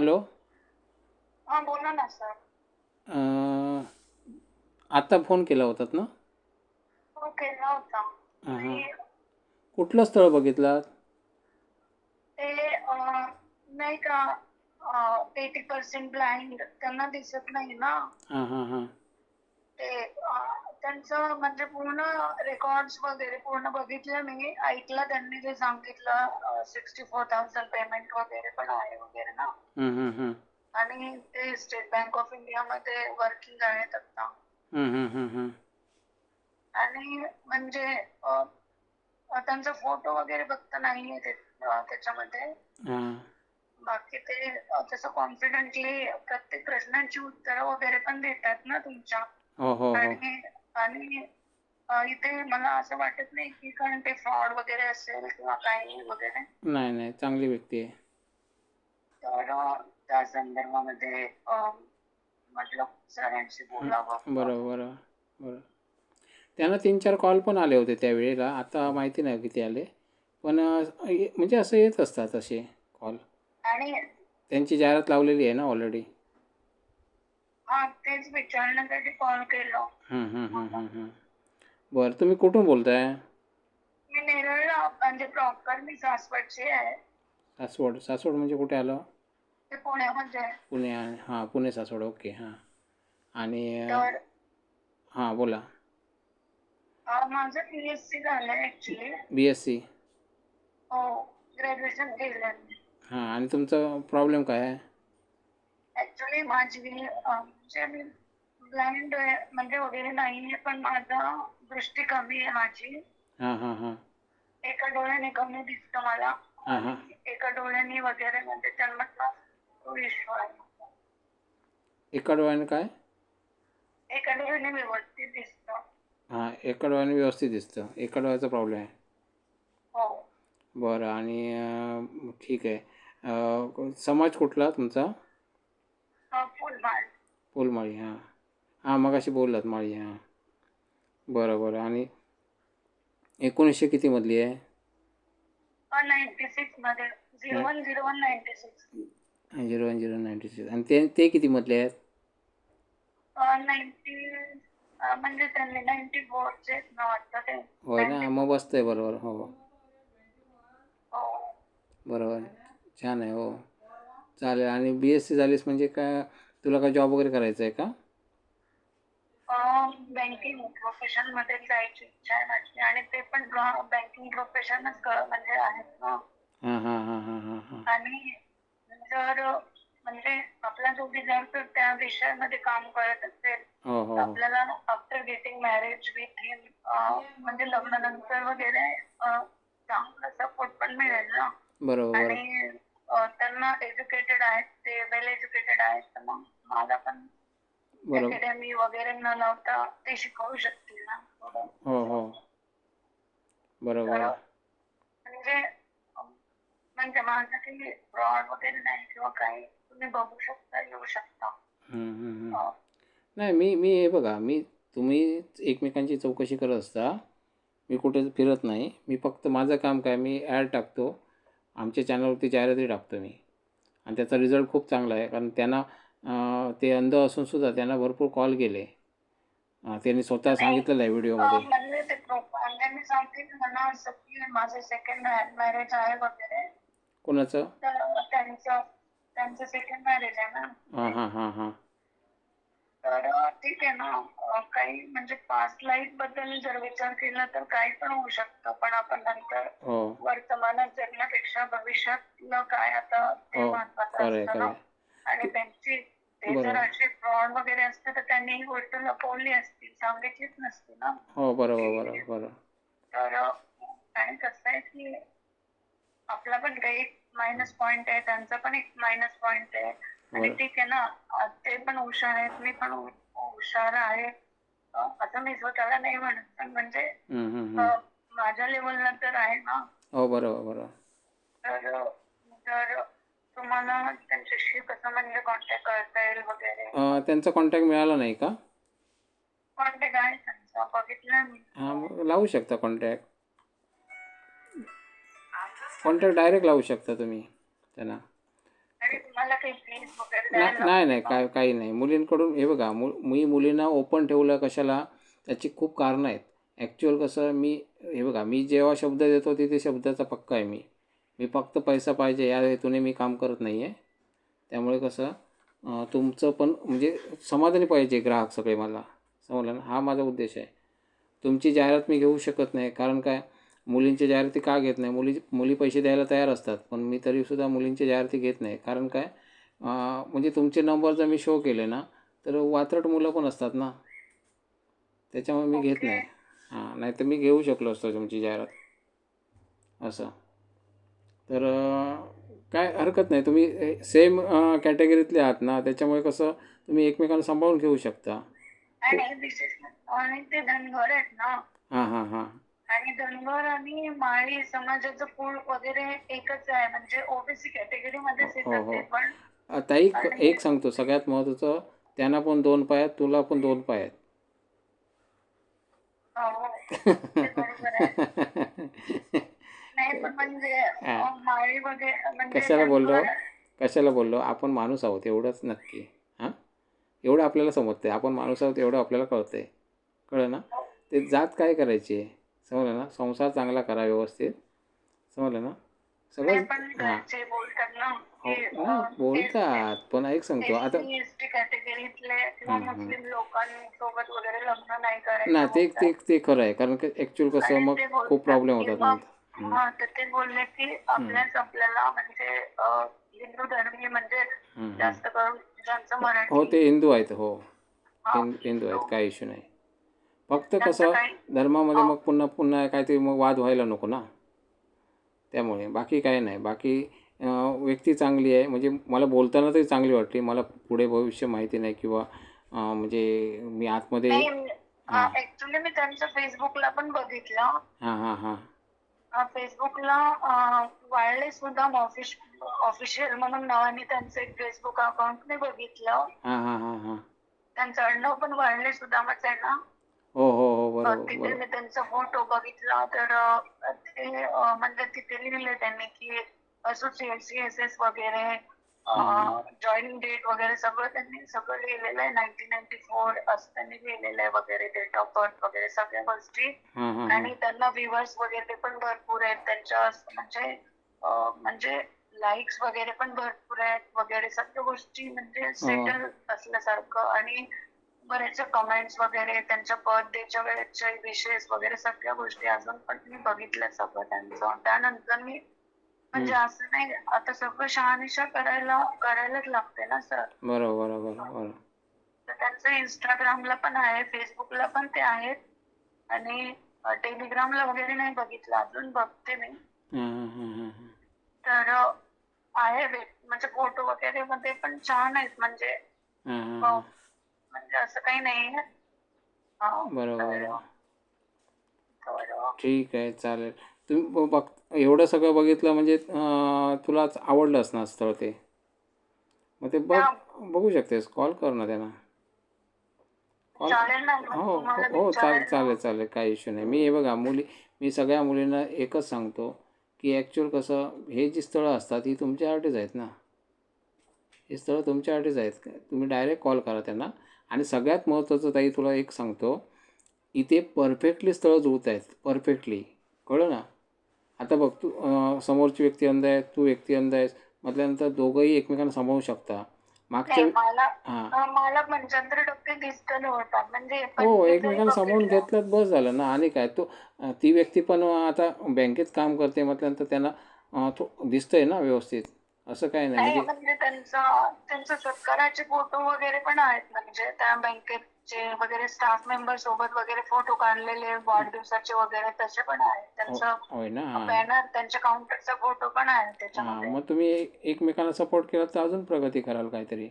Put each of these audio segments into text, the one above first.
Hello हा बोला ना सर अं, आत्ता फोन केला होतात ना? हो केला होता. हां हां. कुठलं स्थळ बघितलं ते अं, नाही का एटी पर्सेंट ब्लाइंड त्यांना दिसत नाही ना? हां हां हां. ते त्यांचं म्हणजे पूर्ण रेकॉर्ड्स वगैरे पूर्ण बघितलं मी. ऐकलं त्यांनी जे सांगितलं सिक्स्टी फोर थाउजंड पेमेंट वगैरे पण आहे वगैरे ना. आणि ते स्टेट बँक ऑफ इंडियामध्ये वर्किंग आहेत आता. आणि म्हणजे त्यांचा फोटो वगैरे फक्त नाहीये त्याच्यामध्ये. हां. बाकी ते तसं कॉन्फिडेंटली प्रत्येक प्रश्नांची उत्तरं वगैरे पण देतात ना तुमच्या. हो हो हो. आणि आणि इथे मला असं वाटत नाही की कारण ते फ्रॉड वगैरे असेल किंवा काही वगैरे. नाही नाही. चांगली व्यक्ती आहे. तर त्या संदर्भामध्ये म्हटलं सरांशी बोलावं. बरोबर बरोबर बरोबर. त्यांना तीन चार कॉल पण आले होते त्यावेळेला आता माहिती नाही किती आले. पण म्हणजे असं येत असतात असे कॉल. आणि त्यांची जाहिरात लावलेली आहे ना ऑलरेडी. हा तेच विचारण्यासाठी कॉल. केला. बरं तुम्ही कुठून बोलताय? मी नेरळला म्हणजे प्रॉपर मी सासवडची आहे. सासवड सासवड म्हणजे कुठे आलं? ते पुण्यामध्ये. पुणे हां पुणे सासवड ओके हां. आणि तर हां बोला. अं, माझं पी एस सी झालंय ऍक्च्युली बी एस सी हो ग्रॅज्युएशन केलं हां आणि तुमचा प्रॉब्लेम काय आहे? ऍक्च्युली माझी म्हणजे मी ब्लाइंड म्हणजे वगैरे नाहीये पण माझा दृष्टी कमी आहे माझी. हां हां हां. एका डोळ्याने कमी दिसतं मला. हां हां. एका डोळ्याने वगैरे म्हणजे जन्मतला तो इश्यू आहे. एका डोळ्याने काय? एका डोळ्याने व्यवस्थित दिसतं. हां एका डोळ्याने व्यवस्थित दिसतं. एका डोळ्याचा प्रॉब्लेम आहे. हो. बरं आणि ठीक आहे. समाज कुठला तुमचा? अं, फुलबाळ फुलमाळी हां. हां मगाशी बोललात माळी हां. बरं बरं. आणि एकोणीसशे कितीमधली आहे? Ninety सिक्समध्ये zero one zero one ninety six. Zero one zero ninety six. आणि ते ते कितीमधले आहेत? नाईन्टी म्हणजे त्यांनी नाईन्टी फोरचे ना वाटतं ते. होय ना? मग बसतं आहे बरोबर हो. हो. बरोबर. छान आहे हो. चालेल. आणि बी एस सी झालीस म्हणजे काय तुला काय जॉब वगैरे करायचा आहे का? बँकिंग प्रोफेशनमध्ये जायची इच्छा आहे माझी. आणि ते पण बँकिंग प्रोफेशनच म्हणजे आहेत ना. हां हां हां हां हां हां. आणि जर म्हणजे आपला जो तर त्या विषयामध्ये काम करत असेल हो हो तर हो. आपल्याला after getting marriage with him म्हणजे लग्नानंतर वगैरे अं, चांगला सपोर्ट पण मिळेल ना. बरोबर बरोबर. आणि त्यांना एज्युकेटेड आहेत ते वेल एज्युकेटेड आहेत तर मग मला पण अकॅडमी वगैरे न लावता ते शिकवू शकतील ना. हो हो. बरोबर. म्हणजे म्हणजे माझ्यासाठी फ्रॉड वगैरे नाही किंवा काही तुम्ही बघू शकता येऊ शकता. अं, नाही मी मी हे बघा मी तुम्ही एकमेकांची चौकशी करत असता. मी कुठे फिरत नाही. मी फक्त माझं काम काय मी ॲड टाकतो. आमच्या चॅनलवरती जाहिराती टाकतो मी. आणि त्याचा रिझल्ट खूप चांगला आहे. कारण त्यांना ते अंध असून सुद्धा त्यांना भरपूर कॉल केले अं, त्यांनी स्वतः सांगितलेलं आहे व्हिडिओमध्ये मी की माझं सेकंड मॅरेज आहे वगैरे कोणाचं? त्यांचं त्यांचं सेकंड मॅरेज आहे ना. हां हां हां हां. तर ठीक आहे ना. काही म्हणजे पास्ट लाईफबद्दल जर विचार केला तर काही पण होऊ शकतं. पण आपण नंतर हो. वर्तमानात जगण्यापेक्षा भविष्यातलं काय आता ते हो. महत्वाचं असतं ना. आणि त्यांची ते जर. असे फ्रॉड वगैरे असते तर त्यांनी ही गोष्ट लपवली असती सांगितलीच नसती ना. हो बरोबर बरोबर तर आणि कसं आहे की आपला पण काही मायनस पॉइंट आहे त्यांचा पण एक मायनस पॉइंट आहे. आणि. ठीक आहे ना ते पण हुशार आहेत मी पण हुशार आहे. असं मी स्वतःला नाही म्हणत पण म्हणजे माझ्या लेवलला तर आहे ना. हो बरोबर बरोबर. तर तुम्हाला त्यांच्याशी कसं म्हणजे कॉन्टॅक्ट करता येईल वगैरे? त्यांचा कॉन्टॅक्ट मिळाला नाही का? कॉन्टॅक्ट आहे त्यांचा बघितला मी. हां लावू शकता कॉन्टॅक्ट कॉन्टॅक्ट डायरेक्ट लावू शकता तुम्ही त्यांना आणि तुम्हाला काही फीज वगैरे नाही द्यायला नाही नाही काय काही नाही. मुलींकडून हे बघा मु मी मुलींना ओपन ठेवलं कशाला त्याची खूप कारणं आहेत. ॲक्च्युअल कसं मी हे बघा मी जेव्हा शब्द देतो तिथे शब्दाचा पक्का आहे मी. मी फक्त पैसा पाहिजे या हेतूने मी काम करत नाही आहे त्यामुळे कसं तुमचं पण म्हणजे समाधानी पाहिजे ग्राहक सगळे मला. समजलं ना? हा माझा उद्देश आहे. तुमची जाहिरात मी घेऊ शकत नाही. कारण काय? मुलींची जाहिराती का घेत नाही? मुली मुली पैसे द्यायला तयार असतात पण मी तरीसुद्धा मुलींची जाहिराती घेत नाही. कारण काय? म्हणजे तुमचे नंबर जर मी शो केले ना तर वात्रट मुलं पण असतात ना? त्याच्यामुळे मी घेत नाही. हां नाही तर मी घेऊ शकलो असतो तुमची जाहिरात. असं. तर काय हरकत नाही. तुम्ही सेम कॅटेगरीतले आहात ना त्याच्यामुळे कसं तुम्ही एकमेकांना सांभाळून घेऊ शकता. हां हां हां. आणि धनगर आणि माळी समाजाचं पूल वगैरे एकच आहे. म्हणजे ओबीसी कॅटेगरी मध्येच हो, येतात हो. ते पण आता एक एक सांगतो. सगळ्यात महत्त्वाचं त्यांना पण दोन पाय आहेत तुला पण दोन पाय आहेत. हो, पण म्हणजे म्हणजे कशाला बोललो? कशाला बोललो? आपण माणूस आहोत एवढंच नक्की. हां? एवढं आपल्याला समजतंय. आपण माणूस आहोत एवढं आपल्याला कळतंय. कळलं ना? ते जात काय करायची? समजलं ना? संसार चांगला करा व्यवस्थित. समजलं ना? सगळं हां. बोलतात ना हो नाही बोलतात. पण ऐक सांगतो आता एस टी कॅटेगरीतले. मुस्लिम लोकांसोबत वगैरे लग्न नाही करायचं नाही ते. ते ते खरं आहे. कारण की ॲक्च्युअल कसं मग खूप प्रॉब्लेम होतात नंतर हा तर ते बोलले की आपल्याच आपल्याला म्हणजे हिंदू धर्मी म्हणजे. जास्त करून ज्यांचं हो ते हिंदू आहेत. हो. हा, हिंद हिंदू आहेत. काही इश्यू नाही. फक्त कसं धर्मामध्ये हा. मग पुन्हा पुन्हा काहीतरी मग वाद व्हायला नको ना. त्यामुळे बाकी काही नाही. बाकी व्यक्ती चांगली आहे. म्हणजे मला बोलताना तरी चांगली वाटली. मला पुढे भविष्य माहिती नाही किंवा म्हणजे मी आतमध्ये. ऍक्च्युली मी त्यांचं फेसबुकला पण बघितलं. हां हां हां. फेसबुकला वायरलेस सुद्धा ऑफिश ऑफिशियल म्हणून नावाने त्यांचं एक फेसबुक अकाउंट मी बघितलं. त्यांचं आडनाव पण वायरलेस सुद्धामच आहे ना हो हो हो बरोबर तिथे बरोबर. मी त्यांचा फोटो बघितला तर अं, ते अं, म्हणजे तिथे लिहिलंय त्यांनी की एस एस वगैरे जॉईनिंग डेट वगैरे सगळं त्यांनी सगळं लिहिलेलं आहे. नाईन्टीन नाईन्टी फोर असं त्यांनी लिहिलेलं आहे वगैरे डेट ऑफ बर्थ वगैरे सगळ्या गोष्टी. हां हां हां आणि त्यांना व्ह्युअर्स वगैरे पण भरपूर आहेत. त्यांच्या म्हणजे अं, म्हणजे लाईक्स वगैरे पण भरपूर आहेत. वगैरे सगळ्या गोष्टी म्हणजे सेटल असल्यासारखं. आणि बऱ्याचशा कमेंट्स वगैरे त्यांच्या बर्थडेच्या वेळेचे विशेष वगैरे सगळ्या गोष्टी अजून पण मी बघितल्या सगळं त्यांचं. त्यानंतर मी म्हणजे असं नाही आता सगळं शहानिशा करायला करायलाच लागते ना सर? बरोबर बरोबर तर त्यांचं इंस्टाग्रामला पण आहे फेसबुकला पण ते आहेत. आणि टेलिग्रामला वगैरे नाही बघितलं अजून बघते मी. तर आहे म्हणजे फोटो वगैरे मध्ये पण छान आहेत म्हणजे म्हणजे असं काही नाही बरोबर ठीक आहे चालेल. तुम्ही बघ एवढं सगळं बघितलं म्हणजे अं, तुलाच आवडलं असणार स्थळ ते? मग ते बघ बघू शकतेस. कॉल कर ना त्यांना. कॉल ना हो हो हो चालेल. चालेल चालेल काही इश्यू नाही. मी हे बघा मुली मी सगळ्या मुलींना एकच सांगतो की ॲक्च्युअल कसं हे जी स्थळं असतात ही तुमच्यासाठीच आहेत ना? ही स्थळं तुमच्यासाठीच आहेत. का तुम्ही डायरेक्ट कॉल करा त्यांना. आणि सगळ्यात महत्त्वाचं ताई तुला एक सांगतो इथे परफेक्टली स्थळं जुळत आहेत परफेक्टली कळलं ना? आता बघ तू समोरची व्यक्ती अंध आहे तू व्यक्ती अंध आहेस म्हटल्यानंतर दोघंही एकमेकांना सांभाळू शकता. मागच्या नाही मला हां. अं, मला टक्के म्हणजे हो एकमेकांना सांभाळून बघितलं, घेतलं बस झालं ना. आणि काय तो अं, ती व्यक्ती पण आता बँकेत काम करते म्हटल्यानंतर त्यांना अं, तो दिसतंय ना व्यवस्थित. असं काय नाही म्हणजे म्हणजे त्यांचा त्यांचा सत्काराचे फोटो वगैरे पण आहेत म्हणजे त्या बँकेचे वगैरे स्टाफ मेंबर सोबत वगैरे फोटो काढलेले वाढदिवसाचे वगैरे तसे पण आहेत. त्यांचं ना. हां बॅनर त्यांच्या काउंटरचा फोटो पण आहे त्याच्यामध्ये. मग तुम्ही एकमेकांना सपोर्ट केला तर अजून प्रगती कराल काहीतरी.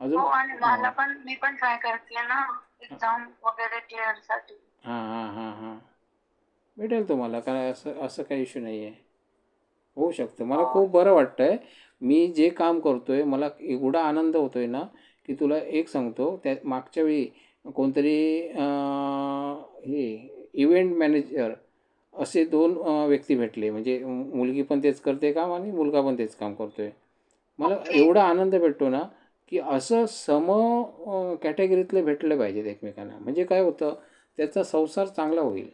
अजून हो आणि मला पण मी पण ट्राय करते ना एक्झाम वगैरे क्लिअरसाठी. हां हां हां हां. भेटेल तुम्हाला काय असं असं काही इश्यू नाही आहे होऊ शकतं. मला खूप बरं वाटतं आहे मी जे काम करतो आहे मला एवढा आनंद होतो आहे ना की तुला एक सांगतो त्या मागच्या वेळी कोणतरी हे इव्हेंट मॅनेजर असे दोन व्यक्ती भेटले. म्हणजे मुलगी पण तेच करते काम आणि मुलगा पण तेच काम करतो आहे मला. एवढा आनंद भेटतो ना की असं सम कॅटेगरीतले भेटले पाहिजेत एकमेकांना. म्हणजे काय होतं त्याचा संसार चांगला होईल.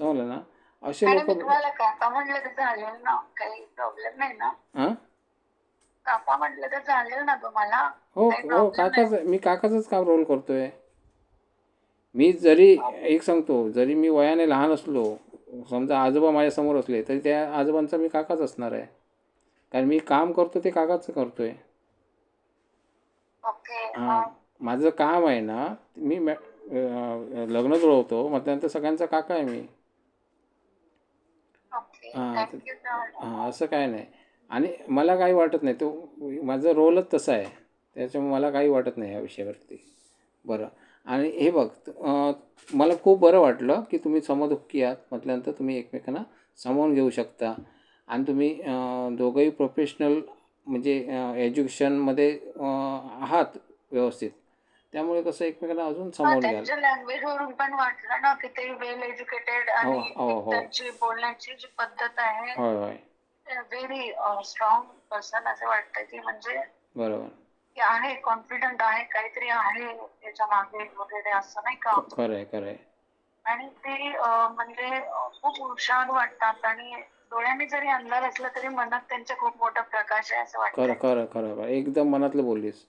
समजलं ना? असे लोक काका म्हटलं तर ना काही प्रॉब्लेम नाही ना. हां? काका म्हटलं तर ना तुम्हाला. हो काही हो problem काकाच मी काकाचंच काम रोल करतोय. मी जरी एक सांगतो जरी मी वयाने लहान असलो समजा आजोबा माझ्यासमोर असले तरी त्या आजोबांचा मी काकाच असणार आहे. कारण मी काम करतो ते काकाचं करतोय. ओके हां माझं काम आहे ना मी मॅ अं, लग्न जुळवतो म्हटल्यानंतर सगळ्यांचा काका आहे मी. हां, हां असं काय नाही. आणि मला काही वाटत नाही तो माझं रोलच तसा आहे. त्याच्यामुळे मला काही वाटत नाही या विषयावरती. बरं. आणि हे बघ मला खूप बरं वाटलं की तुम्ही समदुःखी आहात म्हटल्यानंतर तुम्ही एकमेकांना सामावून घेऊ शकता. आणि तुम्ही दोघंही प्रोफेशनल म्हणजे एज्युकेशनमध्ये आहात व्यवस्थित. त्यामुळे कसं एकमेकांना अजून हा त्यांच्या लँग्वेज वरून पण वाटलं ना की ते वेल एज्युकेटेड आणि हो, हो. त्यांची बोलण्याची जी पद्धत आहे होय होय. व्हेरी स्ट्रॉंग पर्सन असं वाटतं की म्हणजे बरोबर. की आहे कॉन्फिडंट आहे काहीतरी आहे त्याच्यामागे वगैरे असं नाही का? खरं आहे खरं आहे आणि ते अं, म्हणजे अं, खूप हुशार वाटतात आणि डोळ्यांनी जरी अंधार असला तरी मनात त्यांच्या खूप मोठा प्रकाश आहे असं खरं वाटतं खरं खरं. खरं एकदम मनातलं बोललीस.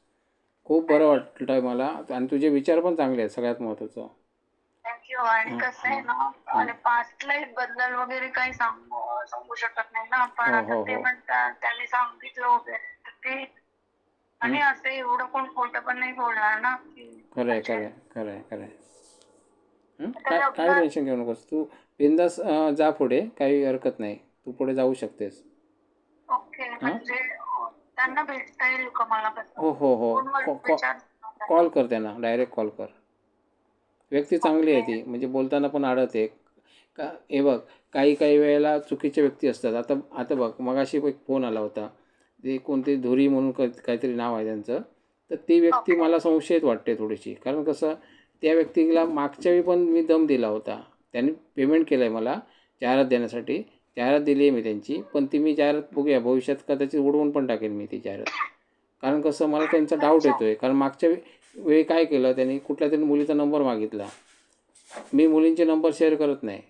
खूप बरं वाटलं आहे मला. आणि तुझे विचार पण चांगले आहेत सगळ्यात महत्त्वाचं. थँक्यू आणि कसं आहे ना. आणि पास्ट लाईफबद्दल वगैरे काही सांगू सांगू शकत नाही ना हो, आता हो, ते हो. त्यांनी सांगितलं वगैरे. तर ते आणि असं एवढं कोण खोटं पण नाही बोलणार ना. काय टेन्शन घेऊ नकोस. तू बिंदास जा पुढे. काही हरकत नाही. तू पुढे जाऊ शकतेस. ओके. म्हणजे त्यांना भेटता येईल का मला कसं हो हो हो. फोनवर विचार कॉल कर त्यांना डायरेक्ट कॉल कर. व्यक्ती चांगली आहे ती म्हणजे बोलताना पण आडते का हे बघ काही काही वेळेला चुकीच्या व्यक्ती असतात. आता आता बघ मगाशी एक फोन आला होता. ते कोणते धुरी म्हणून क- काहीतरी नाव आहे त्यांचं. तर ती व्यक्ती. मला संशयित वाटते थोडीशी. कारण कसं त्या व्यक्तीला मागच्या वेळी पण मी दम दिला होता. त्यांनी पेमेंट केलं आहे मला जाहिरात देण्यासाठी. जाहिरात दिली आहे मी त्यांची पण ती मी जाहिरात बघूया भविष्यात कदाचित उडवून पण टाकेन मी ती जाहिरात. कारण कसं मला त्यांचा डाऊट येतो आहे कारण मागच्या वेळी काय केलं त्यांनी कुठल्या तरी मुलीचा नंबर मागितला. मी मुलींचे नंबर शेअर करत नाही.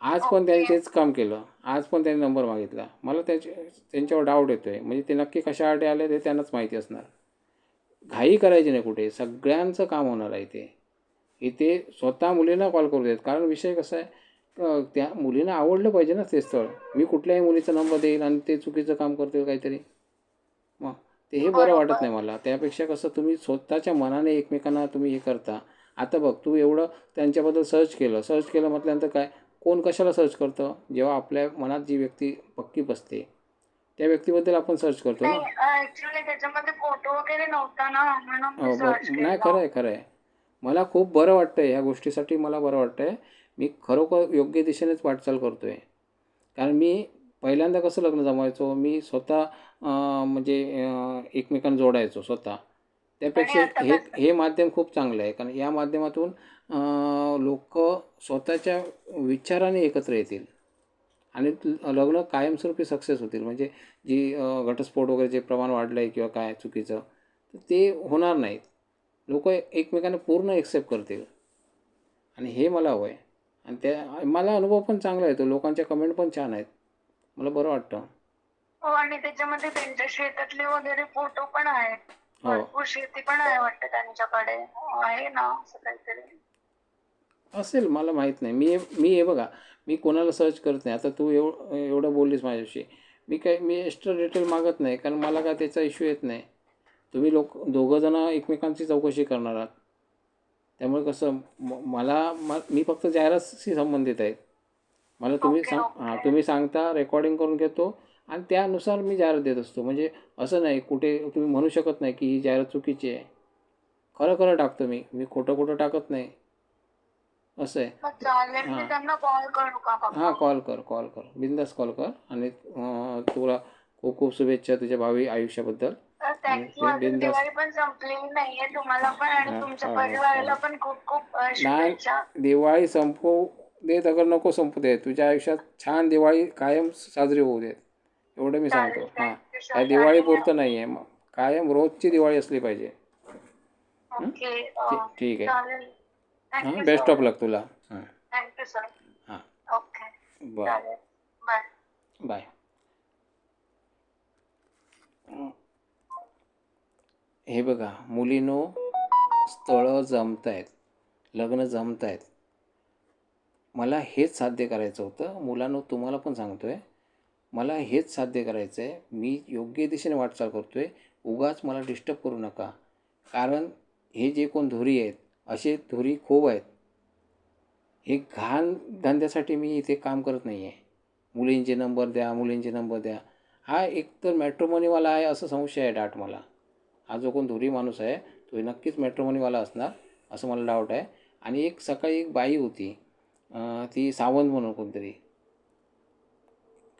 आज पण त्यांनी तेच काम केलं. आज पण त्यांनी नंबर मागितला. मला त्याच्या त्यांच्यावर डाऊट येतो आहे म्हणजे ते नक्की कशासाठी आले ते त्यांनाच माहिती असणार. घाई करायची नाही कुठे. सगळ्यांचं काम होणार आहे ते इथे स्वतः मुलींना कॉल करू देत. कारण विषय कसा आहे त्या मुलींना आवडलं पाहिजे ना ते स्थळ. मी कुठल्याही मुलीचा नंबर देईल आणि ते चुकीचं काम करतील काहीतरी. मग ते हे बरं वाटत नाही मला. त्यापेक्षा कसं तुम्ही स्वतःच्या मनाने एकमेकांना तुम्ही हे करता. आता बघ तू एवढं त्यांच्याबद्दल सर्च केलं. सर्च केलं म्हटल्यानंतर काय? कोण कशाला सर्च करतं? जेव्हा आपल्या मनात जी व्यक्ती पक्की बसते त्या व्यक्तीबद्दल आपण सर्च करतो ना. नाही ऍक्च्युली त्याच्यामध्ये फोटो वगैरे नव्हता ना म्हणून मी बर सर्च नाही खरं आहे खरं आहे मला खूप बरं वाटतं आहे ह्या गोष्टीसाठी मला बरं वाटतं आहे मी खरोखर योग्य दिशेनेच वाटचाल करतो आहे कारण मी पहिल्यांदा कसं लग्न जमायचो मी स्वतः म्हणजे एकमेकांना जोडायचो स्वतः. त्यापेक्षा हे? हे माध्यम खूप चांगलं आहे. कारण या माध्यमातून लोक स्वतःच्या विचाराने एकत्र येतील. आणि लग्न कायमस्वरूपी सक्सेस होतील. म्हणजे जी घटस्फोट वगैरे जे प्रमाण वाढलं आहे किंवा काय चुकीचं तर ते होणार नाहीत. लोक एकमेकांना पूर्ण एक्सेप्ट करतील. आणि हे मला हवं आहे आणि त्या मला अनुभव पण चांगला येतो. लोकांच्या कमेंट पण छान आहेत. मला बरं वाटतं. हो आणि त्याच्यामध्ये त्यांच्या शेतातले वगैरे फोटो पण आहेत. हो. भरपूर शेती पण आहे वाटतं त्यांच्याकडे. आहे ना असं काहीतरी? असेल मला माहीत नाही. मी मी हे बघा मी कोणाला सर्च करत नाही. आता तू एव एवढं बोललीस माझ्याशी. मी काय मी एक्स्ट्रा डिटेल मागत नाही. कारण मला काय त्याचा इश्यू येत नाही. तुम्ही लोक दोघंजणं एकमेकांची चौकशी करणार आहात. त्यामुळे कसं म- मला म मी फक्त जाहिरातशी संबंधित आहे. मला तुम्ही सांग. हां तुम्ही सांगता रेकॉर्डिंग करून घेतो आणि त्यानुसार मी जाहिरात देत असतो. म्हणजे असं नाही कुठे तुम्ही म्हणू शकत नाही की ही जाहिरात चुकीची आहे. खरं खरं टाकतो मी. मी खोटं खोटं टाकत नाही. असं आहे. हा. हां कॉल कर कॉल कर. बिंदास कॉल कर. आणि तुला खूप खूप शुभेच्छा तुझ्या भावी आयुष्याबद्दल. थँक्यू अजून दिवाळी पण संपलेली नाहीये तुम्हाला पण आणि तुमच्या परिवाराला. पण खूप खूप नाही शुभेच्छा. दिवाळी संपवू देत अगर नको संपू देत. तुझ्या आयुष्यात छान दिवाळी कायम साजरी होऊ देत. एवढं मी चालेल सांगतो. हां. काय दिवाळी पुरतं नाही आहे कायम रोजची दिवाळी असली पाहिजे. ओके ठी- अं, ठीक आहे. चालेल. हां? थँक्यू बेस्ट ऑफ लक तुला. हां. थँक्यू सर हां. ओके. बरं चालेल. बाय. बाय. हे बघा मुलीनो स्थळं जमत आहेत लग्न जमत आहेत मला हेच साध्य करायचं होतं. मुलांनो तुम्हाला पण सांगतो आहे मला हेच साध्य करायचं आहे मी योग्य दिशेने वाटचाल करतो आहे उगाच मला डिस्टर्ब करू नका. कारण हे जे कोण धुरी आहेत असे धुरी खूप आहेत. हे घाण धंद्यासाठी मी इथे काम करत नाही आहे मुलींचे नंबर द्या मुलींचे नंबर द्या. हा एकतर मॅट्रोमनीवाला आहे असं संशय आहे डाट मला. हा जो कोण धुरी माणूस आहे तो नक्कीच मेट्रोमनीवाला असणार असं मला डाऊट आहे. आणि एक सकाळी एक बाई होती ती सावंत म्हणून कोणतरी.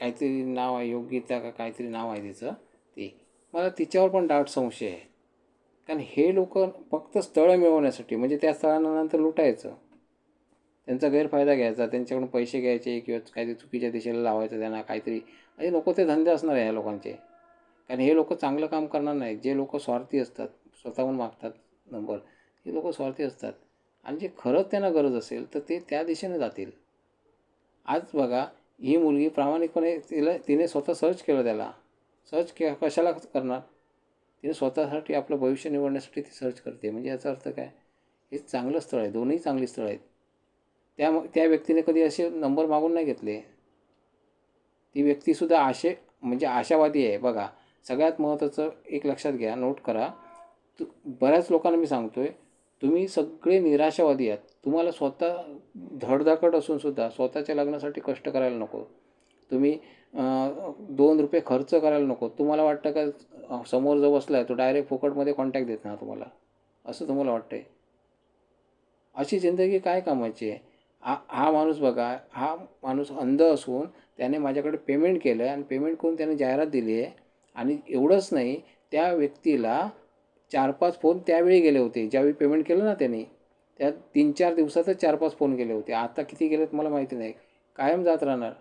काहीतरी नाव आहे योग्यता का काहीतरी नाव आहे तिचं ती. मला तिच्यावर पण डाऊट संशय आहे. कारण हे लोक फक्त स्थळं मिळवण्यासाठी म्हणजे त्या स्थळांना नंतर लुटायचं. त्यांचा गैरफायदा घ्यायचा त्यांच्याकडून पैसे घ्यायचे किंवा काहीतरी चुकीच्या दिशेला लावायचं त्यांना काहीतरी. म्हणजे नको ते धंदे असणार आहे ह्या लोकांचे. कारण हे लोक चांगलं काम करणार नाही जे लोक स्वार्थी असतात स्वतःहून मागतात नंबर हे लोक स्वार्थी असतात. आणि जे खरंच त्यांना गरज असेल तर ते त्या दिशेने जातील. आज बघा ही मुलगी प्रामाणिकपणे तिला तिने स्वतः सर्च केलं त्याला. सर्च के कशाला करणार? तिने स्वतःसाठी आपलं भविष्य निवडण्यासाठी ती सर्च करते. म्हणजे याचा अर्थ काय? हे चांगलं स्थळ आहे. दोन्ही चांगली स्थळं आहेत. त्या त्या व्यक्तीने कधी असे नंबर मागून नाही घेतले. ती व्यक्तीसुद्धा आशे म्हणजे आशावादी आहे. बघा सगळ्यात महत्त्वाचं एक लक्षात घ्या नोट करा. तु बऱ्याच लोकांना मी सांगतो आहे तुम्ही सगळे निराशावादी आहात. तुम्हाला स्वतः धडधाकट असूनसुद्धा स्वतःच्या लग्नासाठी कष्ट करायला नको. तुम्ही दोन रुपये खर्च करायला नको. तुम्हाला वाटतं का समोर जो बसला आहे तो डायरेक्ट फुकटमध्ये कॉन्टॅक्ट देत ना तुम्हाला? असं तुम्हाला वाटतं आहे अशी जिंदगी काय कामाची आहे? हा हा माणूस बघा हा माणूस अंध असून त्याने माझ्याकडे पेमेंट केलं आहे आणि पेमेंट करून त्याने जाहिरात दिली आहे आणि एवढंच नाही त्या व्यक्तीला चार पाच फोन त्यावेळी गेले होते. ज्यावेळी पेमेंट केलं ना त्याने त्या तीन चार दिवसातच चार पाच फोन गेले होते. आता किती गेलेत मला माहिती नाही. कायम जात राहणार.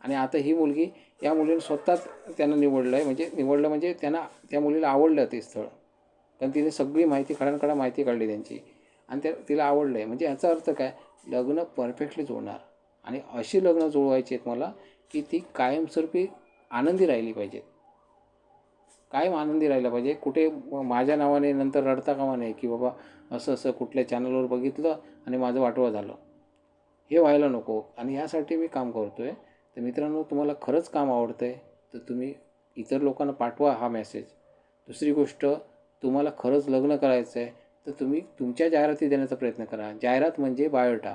आणि आता ही मुलगी या मुलीने स्वतःच त्यांना निवडलं आहे म्हणजे निवडलं म्हणजे त्यांना त्या मुलीला आवडलं ते स्थळ. कारण तिने सगळी माहिती खडानखडा माहिती काढली त्यांची. आणि त्या तिला आवडलं आहे म्हणजे याचा अर्थ काय? लग्न परफेक्टली जुळणार. आणि अशी लग्न जुळवायची आहेत मला की ती कायमस्वरूपी आनंदी राहिली पाहिजेत. कायम आनंदी राहिला पाहिजे. कुठे माझ्या नावाने नंतर रडता कामा नये की बाबा असं असं कुठल्या चॅनलवर बघितलं आणि माझं वाटवं झालं. हे व्हायला नको. आणि यासाठी मी काम करतो आहे तर मित्रांनो तुम्हाला खरंच काम आवडतं आहे तर तुम्ही इतर लोकांना पाठवा हा मेसेज दुसरी गोष्ट तुम्हाला खरंच लग्न करायचं आहे तर तुम्ही तुमच्या जाहिराती देण्याचा प्रयत्न करा. जाहिरात म्हणजे बायोटा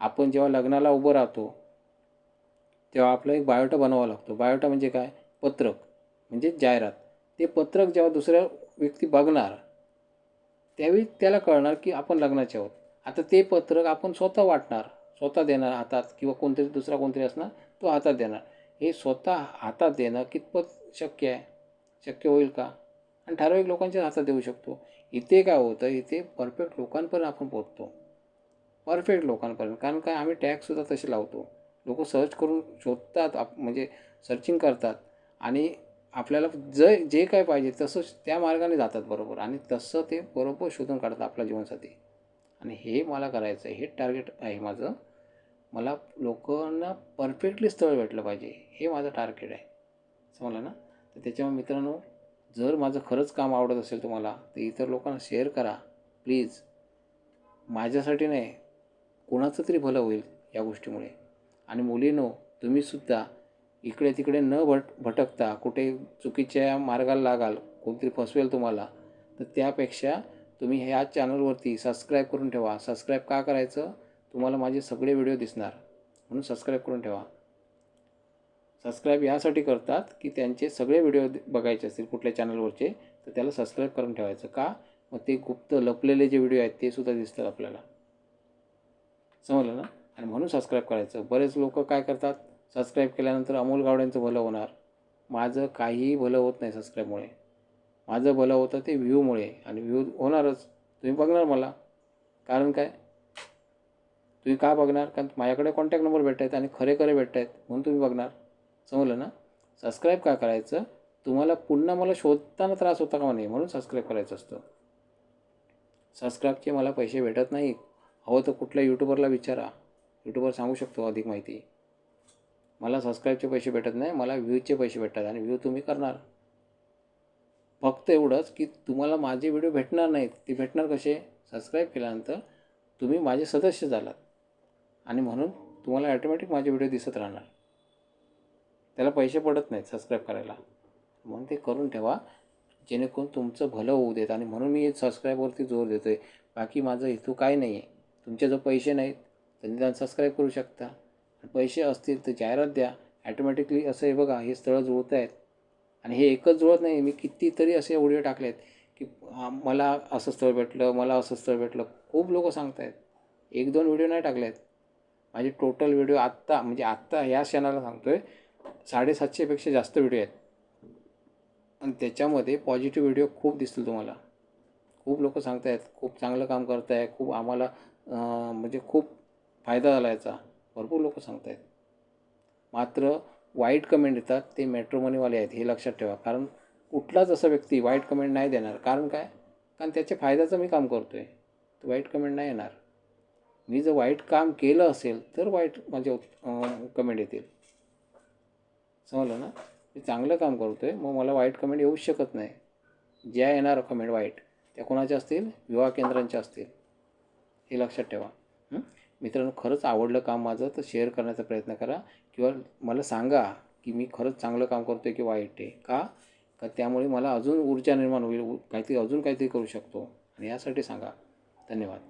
आपण जेव्हा लग्नाला उभं राहतो तेव्हा आपला एक बायोटा बनवावा लागतो. बायोटा म्हणजे काय? पत्रक. म्हणजे जाहिरात. ते पत्रक जेव्हा दुसऱ्या व्यक्ती बघणार त्यावेळी त्याला कळणार की आपण लग्नाचे आहोत. आता ते पत्रक आपण स्वतः वाटणार स्वतः देणार हातात किंवा कोणतरी दुसरा कोणतरी असणार तो हातात देणार. हे स्वतः हातात देणं कितपत शक्य आहे? शक्य होईल का? आणि ठराविक लोकांच्या हातात देऊ शकतो. इथे काय होतं इथे परफेक्ट लोकांपर्यंत आपण पोचतो परफेक्ट लोकांपर्यंत. कारण काय आम्ही टॅगसुद्धा तसे लावतो. लोक सर्च करून शोधतात आप म्हणजे सर्चिंग करतात. आणि आपल्याला जे जे काय पाहिजे तसं त्या मार्गाने जातात बरोबर. आणि तसं ते बरोबर शोधून काढतात आपला जीवनसाथी आणि हे मला करायचं आहे हे टार्गेट आहे माझं. मला लोकांना परफेक्टली स्थळ भेटलं पाहिजे. हे माझं टार्गेट आहे. समजलं ना? तर त्याच्यामुळे मित्रांनो जर माझं खरंच काम आवडत असेल तुम्हाला तर इतर लोकांना शेअर करा. प्लीज माझ्यासाठी नाही कोणाचं तरी भलं होईल या गोष्टीमुळे. आणि मुलीनो तुम्हीसुद्धा इकडे तिकडे न भट भटकता कुठे चुकीच्या मार्गाला लागाल कोणतरी फसवेल तुम्हाला तर त्यापेक्षा तुम्ही ह्या चॅनलवरती सबस्क्राईब करून ठेवा. सबस्क्राईब का करायचं? तुम्हाला माझे सगळे व्हिडिओ दिसणार. म्हणून सबस्क्राईब करून ठेवा. सबस्क्राईब यासाठी करतात की त्यांचे सगळे व्हिडिओ बघायचे असतील कुठल्या चॅनलवरचे तर त्याला सबस्क्राईब करून ठेवायचं. का? मग ते गुप्त लपलेले जे व्हिडिओ आहेत ते सुद्धा दिसतात आपल्याला. समजलं ना? आणि म्हणून सबस्क्राईब करायचं. बरेच लोक काय करतात? सबस्क्राईब केल्यानंतर अमोल गावड्यांचं भलं होणार. माझं काहीही भलं होत नाही सबस्क्राईबमुळे माझं भलं होतं ते व्ह्यूमुळे आणि व्ह्यू होणारच. तुम्ही बघणार मला. कारण काय? तुम्ही का बघणार? कारण माझ्याकडे कॉन्टॅक्ट नंबर भेटत आहेत आणि खरे खरे भेटत आहेत म्हणून तुम्ही बघणार. समजलं ना? सबस्क्राईब का करायचं? तुम्हाला पुन्हा मला शोधताना त्रास होता का नाही म्हणून सबस्क्राईब करायचं असतं. सबस्क्राईबचे मला पैसे भेटत नाही हवं तर कुठल्या यूट्यूबरला विचारा. यूट्यूबर सांगू शकतो अधिक माहिती. मला सबस्क्राईबचे पैसे भेटत नाही मला व्ह्यूजचे पैसे भेटतात आणि व्ह्यू तुम्ही करणार. फक्त एवढंच की तुम्हाला माझे व्हिडिओ भेटणार नाहीत. ते भेटणार कसे? सबस्क्राईब केल्यानंतर तुम्ही माझे सदस्य झालात. आणि म्हणून तुम्हाला ॲटोमॅटिक माझे व्हिडिओ दिसत राहणार. त्याला पैसे पडत नाहीत सबस्क्राईब करायला. म्हणून ते करून ठेवा. जेणेकरून तुमचं भलं होऊ देत आणि म्हणून मी सबस्क्राईबवरती जोर देतो आहे बाकी माझं हेतू काय नाही आहे तुमचे जर पैसे नाहीत तर निदान सबस्क्राईब करू शकता. पैसे असतील तर जाहिरात द्या. ॲटोमॅटिकली असं आहे बघा हे स्थळं जुळत आहेत. आणि हे एकच जुळत नाही मी कितीतरी असे व्हिडिओ टाकले आहेत की मला असं स्थळ भेटलं मला असं स्थळ भेटलं. खूप लोक सांगत आहेत एक दोन व्हिडिओ नाही टाकले आहेत माझे टोटल व्हिडिओ आत्ता म्हणजे आत्ता ह्या क्षणाला सांगतो आहे साडेसातशेपेक्षा जास्त व्हिडिओ आहेत. आणि त्याच्यामध्ये पॉझिटिव्ह व्हिडिओ खूप दिसतील तुम्हाला. खूप लोक सांगत आहेत खूप चांगलं काम करत आहे खूप आम्हाला म्हणजे खूप फायदा झाला याचा. भरपूर लोक सांगत आहेत मात्र वाईट कमेंट येतात ते मॅट्रोमनीवाले आहेत हे लक्षात ठेवा. कारण कुठलाच असा व्यक्ती वाईट कमेंट नाही देणार. कारण काय? कारण त्याच्या फायद्याचं मी काम करतो आहे तर वाईट कमेंट नाही येणार. मी जर वाईट काम केलं असेल तर वाईट माझे कमेंट येतील. समजलं ना? मी चांगलं काम करतो आहे मग मला वाईट कमेंट येऊच शकत नाही. ज्या येणार कमेंट वाईट त्या कोणाच्या असतील? विवाह केंद्रांच्या असतील. हे लक्षात ठेवा. मित्रांनो खरंच आवडलं काम माझं तर शेअर करण्याचा प्रयत्न करा. किंवा मला सांगा की मी खरंच चांगलं काम करतो आहे की वाईट आहे. का? का त्यामुळे मला अजून ऊर्जा निर्माण होईल काहीतरी अजून काहीतरी करू शकतो. आणि यासाठी सांगा. धन्यवाद.